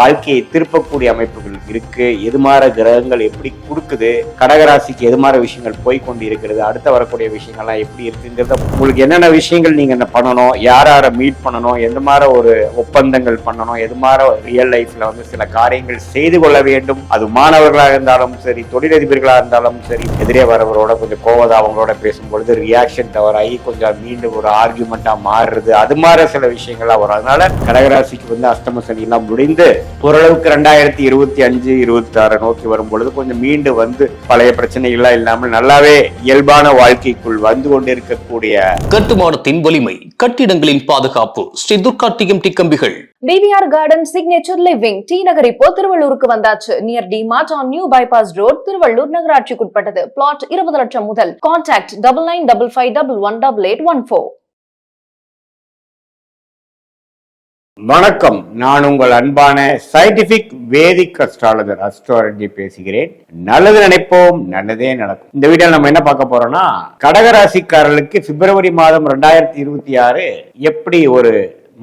வாழ்க்கையை திருப்பக்கூடிய அமைப்புகள் இருக்கு. எதுமாற கிரகங்கள் எப்படி கொடுக்குது? கடகராசிக்கு எதுமாற விஷயங்கள் போய் கொண்டு இருக்கிறது அடுத்த வரக்கூடிய விஷயங்கள்லாம் எப்படி இருக்குங்கிறத உங்களுக்கு என்னென்ன விஷயங்கள் நீங்க என்ன பண்ணணும்? யார் யாரை மீட் பண்ணணும்? எந்த மாதிரி ஒரு ஒப்பந்தங்கள் பண்ணணும்? எது மாதிரி ரியல் லைஃப்ல வந்து சில காரியங்கள் செய்து கொள்ள வேண்டும். அது மாணவர்களாக இருந்தாலும் சரி தொழிலதிபர்களாக இருந்தாலும் சரி எதிரே வரவரோட கொஞ்சம் கோவதா அவங்களோட பேசும்பொழுது ரியாக்ஷன் தவறாகி கொஞ்சம் மீண்டும் ஒரு ஆர்குமெண்டா மாறுறது. அது மாதிரி சில விஷயங்கள்லாம் வரும் அதனால கடகராசிக்கு வந்து அஷ்டம சனி எல்லாம் முடிந்து ஓரளவுக்கு ரெண்டாயிரத்தி இருபத்தி அஞ்சு இருபத்தி ஆறு நோக்கி வரும் பொழுது கொஞ்சம் மீண்டு வந்து பழைய பிரச்சனைகள்லாம் இல்லாமல் நல்லாவே இயல்பான வாழ்க்கைக்குள் வந்து கொண்டிருக்கக்கூடிய கட்டுமானத்தின் வலிமை கட்டிடங்களின் பாதுகாப்பு ஸ்ரீ துர்கா டிஎம்டி கம்பிகள். TVR garden signature living T Nagar இப்போ திருவள்ளூருக்கு வந்தாச்சு. Near D mart on new bypass road Tiruvallur நகராட்சிக்குட்பட்டது. Plot இருபது லட்சம் முதல். Contact double nine double five double one double eight one four வணக்கம். நான் உங்கள் அன்பான சயின்டிபிக் வேதிக் அஸ்ட்ராலஜர் அஸ்ட்ராலஜி பேசுகிறேன். நல்லது நினைப்போம் நல்லதே நடக்கும். இந்த வீடியோ நம்ம என்ன பார்க்க போறோம்னா கடகராசிக்காரர்களுக்கு பிப்ரவரி மாதம் ரெண்டாயிரத்தி இருபத்தி ஆறு எப்படி ஒரு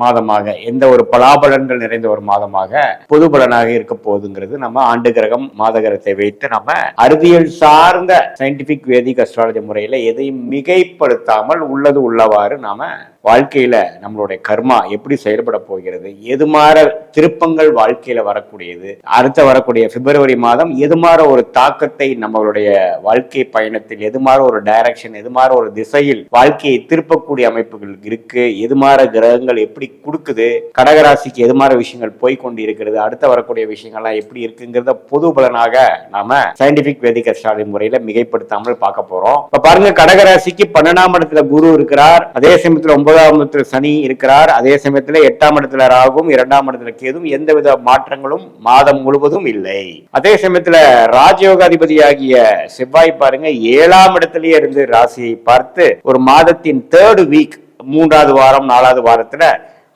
மாதமாக எந்த ஒரு பலாபலன்கள் நிறைந்த ஒரு மாதமாக பொது பலனாக இருக்க போகுதுங்கிறது நம்ம ஆண்டு கிரகம் மாத கிரகத்தை வைத்து நம்ம அறிவியல் சார்ந்த சயின்டிபிக் வேதிக் அஸ்ட்ராலஜி முறையில எதையும் மிகைப்படுத்தாமல் உள்ளது உள்ளவாறு நாம வாழ்க்கையில நம்மளுடைய கர்மா எப்படி செயல்பட போகிறது? எது மாற திருப்பங்கள் வாழ்க்கையில வரக்கூடியது? அடுத்த வரக்கூடிய பிப்ரவரி மாதம் எது மாற ஒரு தாக்கத்தை நம்மளுடைய வாழ்க்கை பயணத்தில் எது மாற ஒரு டைரக்ஷன் எது மாற ஒரு திசையில் வாழ்க்கையை திருப்பக்கூடிய அமைப்புகள் இருக்கு? எது மாற கிரகங்கள் எப்படி கொடுக்குது? கடகராசிக்கு எது மாற விஷயங்கள் போய் கொண்டு இருக்கிறது அடுத்த வரக்கூடிய விஷயங்கள்லாம் எப்படி இருக்குங்கிறத பொது பலனாக நாம சயின்டிபிக் வேதிக் அஸ்ட்ராலஜி முறையில மிகைப்படுத்தாமல் பார்க்க போறோம். இப்ப பாருங்க கடகராசிக்கு பன்னெண்டாம் இடத்துல குரு இருக்கிறார். அதே சமயத்துல ஒன்பதாம் இடத்துல சனி இருக்கிறார். அதே சமயத்துல எட்டாம் இடத்துல ராகும் இரண்டாம் இடத்துல கேதும் எந்தவித மாற்றங்களும் மாதம் முழுவதும் இல்லை. அதே சமயத்துல ராஜயோகாதிபதியாகிய செவ்வாய் பாருங்க ஏழாம் இடத்திலேயே இருந்து ராசியை பார்த்து ஒரு மாதத்தின் தேர்ட் வீக் மூன்றாவது வாரம் நாலாவது வாரத்துல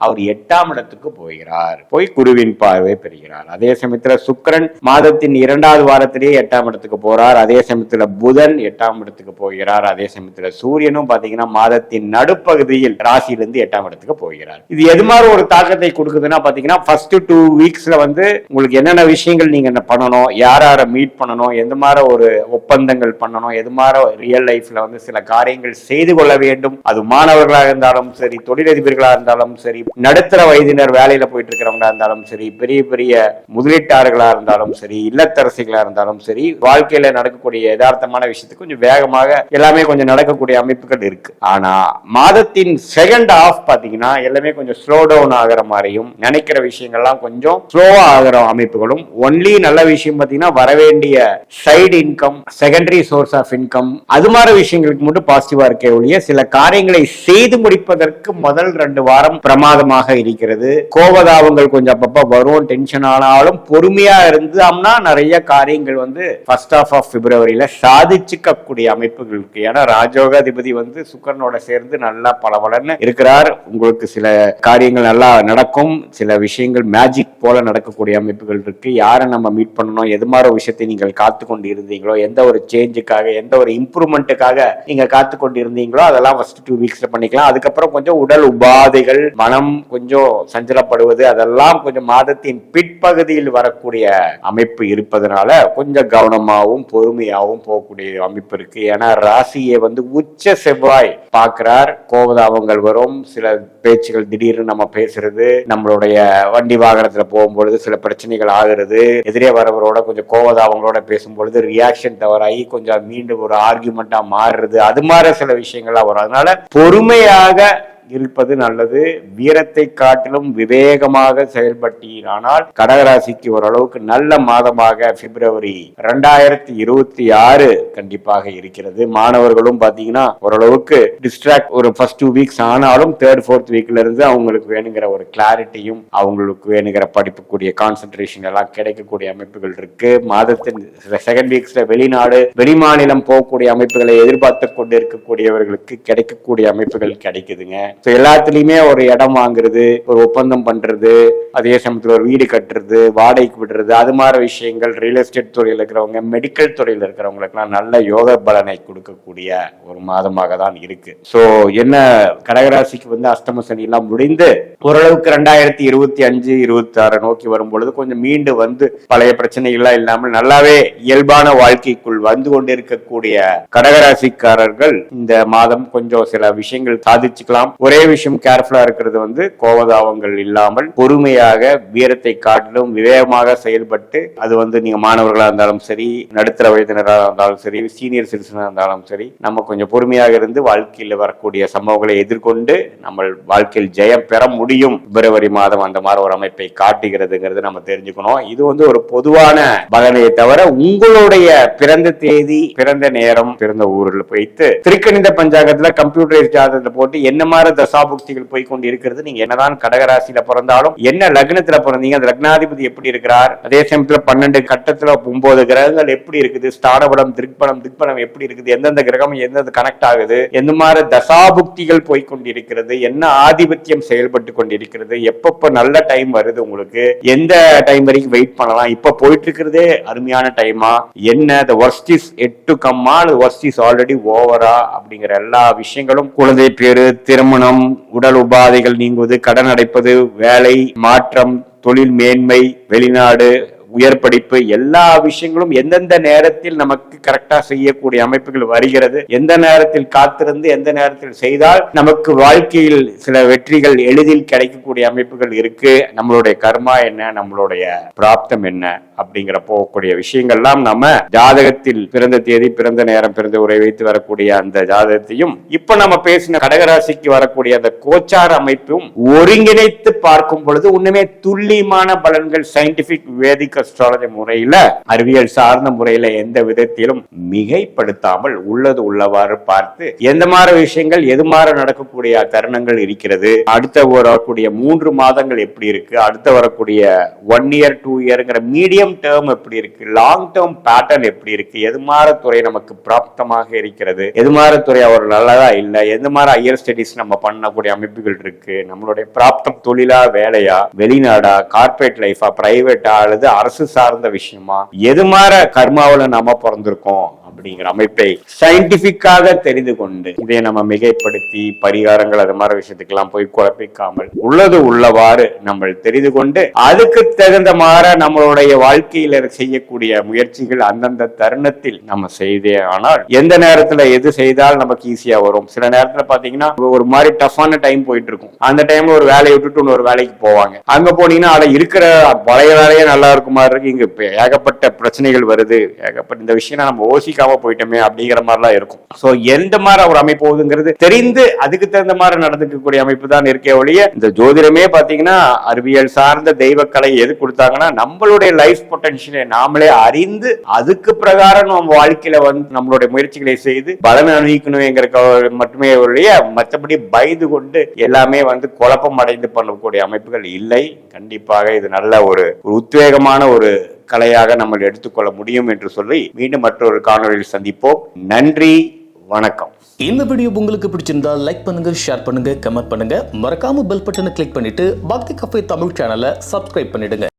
அவர் எட்டாம் இடத்துக்கு போகிறார். போய் குருவின் பார்வை பெறுகிறார். அதே சமயத்துல சுக்கரன் மாதத்தின் இரண்டாவது வாரத்திலேயே எட்டாம் இடத்துக்கு போறார். அதே சமயத்துல புதன் எட்டாம் இடத்துக்கு போகிறார். அதே சமயத்துல சூரியனும் பாத்தீங்கன்னா மாதத்தின் நடுப்பகுதியில் ராசியிலிருந்து எட்டாம் இடத்துக்கு போகிறார். இது எது மாதிரி ஒரு தாக்கத்தை கொடுக்குதுன்னா பாத்தீங்கன்னா ஃபர்ஸ்ட் டூ வீக்ஸ்ல வந்து உங்களுக்கு என்னென்ன விஷயங்கள் நீங்க என்ன பண்ணணும் யார் யாரை மீட் பண்ணணும் எந்த மாதிரி ஒரு ஒப்பந்தங்கள் பண்ணணும் எது மாதிரி ரியல் லைஃப்ல வந்து சில காரியங்கள் செய்து கொள்ள வேண்டும். அது மாணவர்களாக இருந்தாலும் சரி தொழிலதிபர்களாக இருந்தாலும் சரி நடுத்தர வயதினர் வேலையில போயிட்டு இருக்கிறவங்களா இருந்தாலும் சரி பெரிய பெரிய முதலீட்டாளர்களா இருந்தாலும் சரி இல்லத்தரசிகளா இருந்தாலும் சரி வாழ்க்கையில நடக்கக்கூடிய யதார்த்தமான விஷயத்துக்கு கொஞ்சம் வேகமாக எல்லாமே கொஞ்சம் நடக்கக்கூடிய அமைப்புகள் இருக்கு. ஆனா மாதத்தின் செகண்ட் ஆஃப் பாத்தீங்கன்னா எல்லாமே கொஞ்சம் ஸ்லோ டவுன் ஆகிற மாதிரியும் நினைக்கிற விஷயங்கள்லாம் கொஞ்சம் ஸ்லோவா ஆகிற அமைப்புகளும் ஒன்லி நல்ல விஷயம் பாத்தீங்கன்னா வரவேண்டிய side income secondary source of income அது மாதிரி விஷயங்களுக்கு மட்டும் பாசிட்டிவா இருக்கே ஒழிய சில காரியங்களை செய்து முடிப்பதற்கு முதல் ரெண்டு வாரம் பிரமாதமாக இருக்கிறது. கோபதாபங்கள் கொஞ்சம் அப்பப்ப வரும் டென்ஷன் ஆனாலும் பொறுமையா இருந்தோம்னா நிறைய காரியங்கள் வந்து ஃபர்ஸ்ட் ஆஃப் ஆஃப் பிப்ரவரியில சாதிச்சுக்கக்கூடிய அமைப்புகள் இருக்கு. ஏன்னா ராஜோகாதிபதி வந்து சுக்கரனோட சேர்ந்து நல்லா பளபளன்னு இருக்கிறார். உங்களுக்கு சில காரியங்கள் நல்லா நடக்கும். சில விஷயங்கள் மேஜிக் போல நடக்கக்கூடிய அமைப்புகள் இருக்கு. யாரை நம்ம மீட் பண்ணணும்? எது மாதிரி விஷயத்தை நீங்கள் காத்து கொண்டு இருந்தீங்களோ எந்த ஒரு சேஞ்சுக்காக எந்த ஒரு இம்ப்ரூவ்மெண்ட்டுக்காக நீங்க காத்து கொண்டு இருந்தீங்களோ அதெல்லாம் ஃபர்ஸ்ட் டூ வீக்ஸ்ல பண்ணிக்கலாம். அதுக்கப்புறம் கொஞ்சம் உடல் உபாதைகள் மனம் கொஞ்சம் சஞ்சலப்படுவது அதெல்லாம் கொஞ்சம் மாதத்தின் பிற்பகுதியில் வரக்கூடிய அமைப்பு இருப்பதனால கொஞ்சம் கவனமாகவும் பொறுமையாகவும் போகக்கூடிய அமைப்பு இருக்கு. ஏன்னா ராசியை வந்து உச்ச செவ்வாய் பார்க்கிறார். கோபதாபங்கள் வரும். சில பேச்சுகள் திடீர்னு நம்ம பேசுறது நம்மளுடைய வண்டி வாகனத்துல போகும்பொழுது சில பிரச்சனைகள் ஆகுறது எதிரே வரவரோட கொஞ்சம் கோபதாபங்களோட பேசும்பொழுது ரியாக்ஷன் தவறாகி கொஞ்சம் மீண்டும் ஒரு ஆர்கியூமெண்டா மாறுறது அது மாதிரி சில விஷயங்கள்லாம் வரும். அதனால பொறுமையாக இருப்பது நல்லது. வீரத்தை காட்டிலும் விவேகமாக செயல்பட்டீரானால் கடகராசிக்கு ஓரளவுக்கு நல்ல மாதமாக பிப்ரவரி ரெண்டாயிரத்தி இருபத்தி ஆறு கண்டிப்பாக இருக்கிறது. மாணவர்களும் பாத்தீங்கன்னா ஓரளவுக்கு டிஸ்ட்ராக்ட் ஒரு ஃபர்ஸ்ட் டூ வீக்ஸ் ஆனாலும் தேர்ட் ஃபோர்த் வீக்ல இருந்து அவங்களுக்கு வேணுங்கிற ஒரு கிளாரிட்டியும் அவங்களுக்கு வேணுங்கிற படிப்புக்கூடிய கான்சென்ட்ரேஷன் எல்லாம் கிடைக்கக்கூடிய அமைப்புகள் இருக்கு. மாதத்தின் செகண்ட் வீக்ஸ்ல வெளிநாடு வெளிமாநிலம் போகக்கூடிய அமைப்புகளை எதிர்பார்த்து கொண்டு இருக்கக்கூடியவர்களுக்கு கிடைக்கக்கூடிய அமைப்புகள் கிடைக்குதுங்க. ஸோ எல்லாத்துலேயுமே ஒரு இடம் வாங்குறது ஒரு ஒப்பந்தம் பண்ணுறது அதே சமயத்தில் ஒரு வீடு கட்டுறது வாடகைக்கு விடுறது அது மாதிரி விஷயங்கள் ரியல் எஸ்டேட் துறையில் இருக்கிறவங்க மெடிக்கல் துறையில் இருக்கிறவங்களுக்குலாம் நல்ல யோக பலனை கொடுக்கக்கூடிய ஒரு மாதமாக தான் இருக்கு. ஸோ என்ன கடகராசிக்கு வந்து அஷ்டம சனி முடிந்து ஓரளவுக்கு ரெண்டாயிரத்தி இருபத்தி அஞ்சு இருபத்தி ஆறு நோக்கி வரும் பொழுது கொஞ்சம் மீண்டு வந்து பழைய பிரச்சனைகள்லாம் இல்லாமல் நல்லாவே இயல்பான வாழ்க்கைக்குள் வந்து கொண்டிருக்கக்கூடிய கடகராசிக்காரர்கள் இந்த மாதம் கொஞ்சம் சில விஷயங்கள் சாதிச்சுக்கலாம். ஒரே விஷயம் கேர்ஃபுல்லா இருக்கிறது வந்து கோவதாவங்கள் இல்லாமல் பொறுமையாக வீரத்தை காட்டிலும் விவேகமாக செயல்பட்டு அது வந்து நீங்க மாணவர்களா இருந்தாலும் சரி நடுத்தர வயதினராக இருந்தாலும் சரி சீனியர் சிட்டிசனாக இருந்தாலும் சரி நம்ம கொஞ்சம் பொறுமையாக இருந்து வாழ்க்கையில் வரக்கூடிய சம்பவங்களை எதிர்கொண்டு நம்ம வாழ்க்கையில் ஜெயம் பெற முடியும். பிப்ரவரி மாதம் அந்த மாதிரி ஒரு அமைப்பை காட்டுகிறதுங்கிறது நம்ம தெரிஞ்சுக்கணும். இது வந்து ஒரு பொதுவான பலனையை தவிர உங்களுடைய பிறந்த தேதி பிறந்த நேரம் பிறந்த ஊரில் வைத்து திருக்கணித பஞ்சாங்கத்துல கம்ப்யூட்டரைஸ் ஜாதகத்தை போட்டு என்ன மாதிரி தசாபுக்திகள் போய் கொண்டு இருக்கிறது நீங்க என்னதான் கடகராசியில பிறந்தாலும் என்ன லக்னத்துல பிறந்தீங்க அந்த லக்னாதிபதி எப்படி இருக்கிறார்? அதே சமயத்துல பன்னெண்டு கட்டத்துல ஒன்பது கிரகங்கள் எப்படி இருக்குது? ஸ்தானபடம் திருப்பணம் திக்பணம் எப்படி இருக்குது? எந்தெந்த கிரகம் எந்தெந்த கனெக்ட் ஆகுது? எந்த மாதிரி தசாபுக்திகள் போய் கொண்டிருக்கிறது? என்ன ஆதிபத்தியம் செயல்பட்டு கொண்டிருக்கிறது? எப்பப்ப நல்ல டைம் வருது உங்களுக்கு? எந்த டைம் வரைக்கும் வெயிட் பண்ணலாம்? இப்ப போயிட்டு இருக்கிறதே அருமையான டைமா என்ன த ஒர்ஸ்ட் இஸ் எட்டு கம்மா ஒர்ஸ்ட் இஸ் ஆல்ரெடி ஓவரா அப்படிங்கிற எல்லா விஷயங்களும் குழந்தை பேரு திருமணம் உடல் உபாதைகள் நீங்குவது கடன் அடைப்பது வேலை மாற்றம் தொழில் மேன்மை வெளிநாடு உயர் படிப்பு எல்லா விஷயங்களும் எந்தெந்த நேரத்தில் நமக்கு கரெக்டா செய்யக்கூடிய அமைப்புகள் வருகிறது எந்த நேரத்தில் காத்திருந்து எந்த நேரத்தில் செய்தால் நமக்கு வாழ்க்கையில் சில வெற்றிகள் எளிதில் கிடைக்கக்கூடிய அமைப்புகள் இருக்கு. நம்மளுடைய கர்மா என்ன? நம்மளுடைய பிராப்தம் என்ன? அப்படிங்கிற போகக்கூடிய விஷயங்கள்லாம் நம்ம ஜாதகத்தில் பிறந்த தேதி பிறந்த நேரம் பிறந்த உரை வைத்து வரக்கூடிய அந்த ஜாதகத்தையும் இப்ப நம்ம பேசின கடகராசிக்கு வரக்கூடிய அந்த கோச்சார அமைப்பும் ஒருங்கிணைத்து பார்க்கும் பொழுது உண்மையே துல்லியமான பலன்கள் சயின்டிபிக் வேதிக்க அஸ்ட்ராலஜி முறையில அறிவியல் சார்ந்த முறையில எந்த விதத்திலும் மிகைப்படுத்தாமல் உள்ளது உள்ளவாறு பார்த்து எந்த மாதிரி விஷயங்கள் எது மாதிரி நடக்கக்கூடிய தருணங்கள் இருக்கிறது அடுத்த வரக்கூடிய மூன்று மாதங்கள் எப்படி இருக்கு அடுத்த வரக்கூடிய ஒன் இயர் டூ இயர்ங்கிற மீடியம் டேர்ம் எப்படி இருக்கு லாங் டேர்ம் பேட்டர்ன் எப்படி இருக்கு எது மாதிரி துறை நமக்கு பிராப்தமாக இருக்கிறது எது மாதிரி துறை அவர் நல்லதா இல்ல எந்த மாதிரி ஹையர் ஸ்டடிஸ் நம்ம பண்ணக்கூடிய அமைப்புகள் இருக்கு நம்மளுடைய பிராப்தம் தொழிலா வேலையா வெளிநாடா கார்பரேட் லைஃபா பிரைவேட்டா அல்லது அரசு சார்ந்த விஷயமா? எது மாற கர்மாவில நாம பிறந்திருக்கோம்? அப்படிங்கிற அமைப்பை சயின்டிபிக்காக தெரிந்து கொண்டு இதை நம்ம மிகைப்படுத்தி பரிகாரங்கள் அது மாதிரி விஷயத்துக்கெல்லாம் போய் குழப்பிக்காமல் உள்ளது உள்ளவாறு நம்ம தெரிந்து கொண்டு அதுக்கு தகுந்த மாற நம்மளுடைய வாழ்க்கையில செய்யக்கூடிய முயற்சிகள் அந்தந்த தருணத்தில் நம்ம செய்தே ஆனால் எந்த நேரத்துல எது செய்தால் நமக்கு ஈஸியா வரும்? சில நேரத்துல பாத்தீங்கன்னா ஒரு மாதிரி டஃபான டைம் போயிட்டு இருக்கும் அந்த டைம்ல ஒரு வேலையை விட்டுட்டு இன்னொரு வேலைக்கு போவாங்க. அங்க போனீங்கன்னா அட இருக்கிற பழைய வேலையே நல்லா இருக்குமா இருக்கு. இங்க ஏகப்பட்ட பிரச்சனைகள் வருது. ஏகப்பட்ட இந்த விஷயம் நம்ம யோசிக்காம போயிட்டோமே அப்படிங்கிற மாதிரிலாம் இருக்கும். சோ எந்த மாதிரி ஒரு அமைப்பு போகுதுங்கிறது தெரிந்து அதுக்கு தகுந்த மாதிரி நடந்துக்கக்கூடிய அமைப்பு தான் இருக்கே ஒழிய இந்த ஜோதிடமே பாத்தீங்கன்னா அறிவியல் சார்ந்த தெய்வக்கலை எது கொடுத்தாங்கன்னா நம்மளுடைய லைஃப் பொட்டன்ஷியலை நாமளே அறிந்து அதுக்கு பிரகாரம் நம்ம வாழ்க்கையில வந்து நம்மளுடைய முயற்சிகளை செய்து பலன் அணிவிக்கணுங்கிற க- மட்டுமே ஒழிய மற்றபடி பயந்து கொண்டு எல்லாமே வந்து குழப்பம் அடைந்து பண்ணக்கூடிய அமைப்புகள் இல்லை. கண்டிப்பாக இது நல்ல ஒரு உத்வேகமான ஒரு கலையாக நம்ம எடுத்துக்கொள்ள முடியும் என்று சொல்லி மீண்டும் மற்றொரு காணொலியில் சந்திப்போம். நன்றி வணக்கம். இந்த வீடியோ உங்களுக்கு பிடிச்சிருந்தா லைக் பண்ணுங்க ஷேர் பண்ணுங்க கமெண்ட் பண்ணுங்க. மறக்காம பெல் பட்டனை கிளிக் பண்ணிட்டு பக்தி கஃபே தமிழ் சேனலை சப்ஸ்கிரைப் பண்ணிடுங்க.